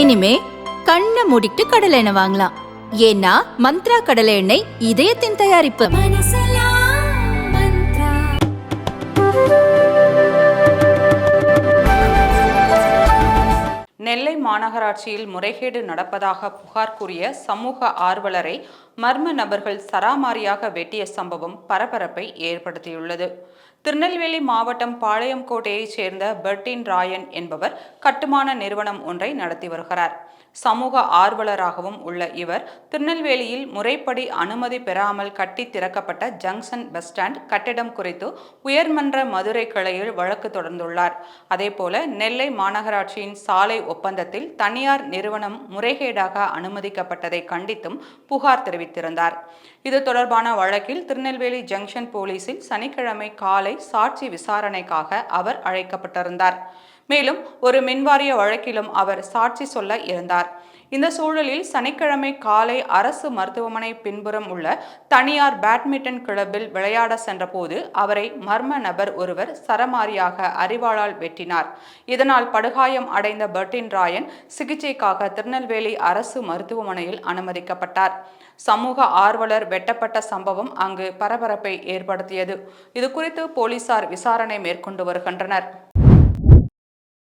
இனிமே கண்ணை மூடிட்டு கடலை எண்ணெய் வாங்கலாம். ஏன்னா மந்த்ரா கடலை எண்ணெய் இதயத்தின் தயாரிப்பு. நெல்லை மாநகராட்சியில் முறைகேடு நடப்பதாக புகார் கூறிய சமூக ஆர்வலரை மர்ம நபர்கள் சராமாரியாக வெட்டிய சம்பவம் பரபரப்பை ஏற்படுத்தியுள்ளது. திருநெல்வேலி மாவட்டம் பாளையங்கோட்டையைச் சேர்ந்த பெர்டின் ராயன் என்பவர் கட்டுமான நிறுவனம் ஒன்றை நடத்தி வருகிறார். சமூக ஆர்வலராகவும் உள்ள இவர் திருநெல்வேலியில் முறைப்படி அனுமதி பெறாமல் கட்டி திறக்கப்பட்ட ஜங்ஷன் பஸ் ஸ்டாண்ட் கட்டிடம் குறித்து உயர்மன்ற மதுரை கிளையில் வழக்கு தொடர்ந்துள்ளார். அதேபோல நெல்லை மாநகராட்சியின் சாலை ஒப்பந்தத்தில் தனியார் நிறுவனம் முறைகேடாக அனுமதிக்கப்பட்டதை கண்டித்தும் புகார் தெரிவித்தார் தெரிவித்திருந்தார் இது தொடர்பான வழக்கில் திருநெல்வேலி ஜங்ஷன் போலீசில் சனிக்கிழமை காலை சாட்சி விசாரணைக்காக அவர் அழைக்கப்பட்டிருந்தார். மேலும் ஒரு மின்வாரிய வழக்கிலும் அவர் சாட்சி சொல்ல இருந்தார். இந்த சூழலில் சனிக்கிழமை காலை அரசு மருத்துவமனை பின்புறம் உள்ள தனியார் பேட்மிண்டன் கிளப்பில் விளையாட சென்றபோது அவரை மர்ம நபர் ஒருவர் சரமாரியாக அறிவாளால் வெட்டினார். இதனால் படுகாயம் அடைந்த பர்டின் ராயன் சிகிச்சைக்காக திருநெல்வேலி அரசு மருத்துவமனையில் அனுமதிக்கப்பட்டார். சமூக ஆர்வலர் வெட்டப்பட்ட சம்பவம் அங்கு பரபரப்பை ஏற்படுத்தியது. இது குறித்து போலீசார் விசாரணை மேற்கொண்டு வருகின்றனர்.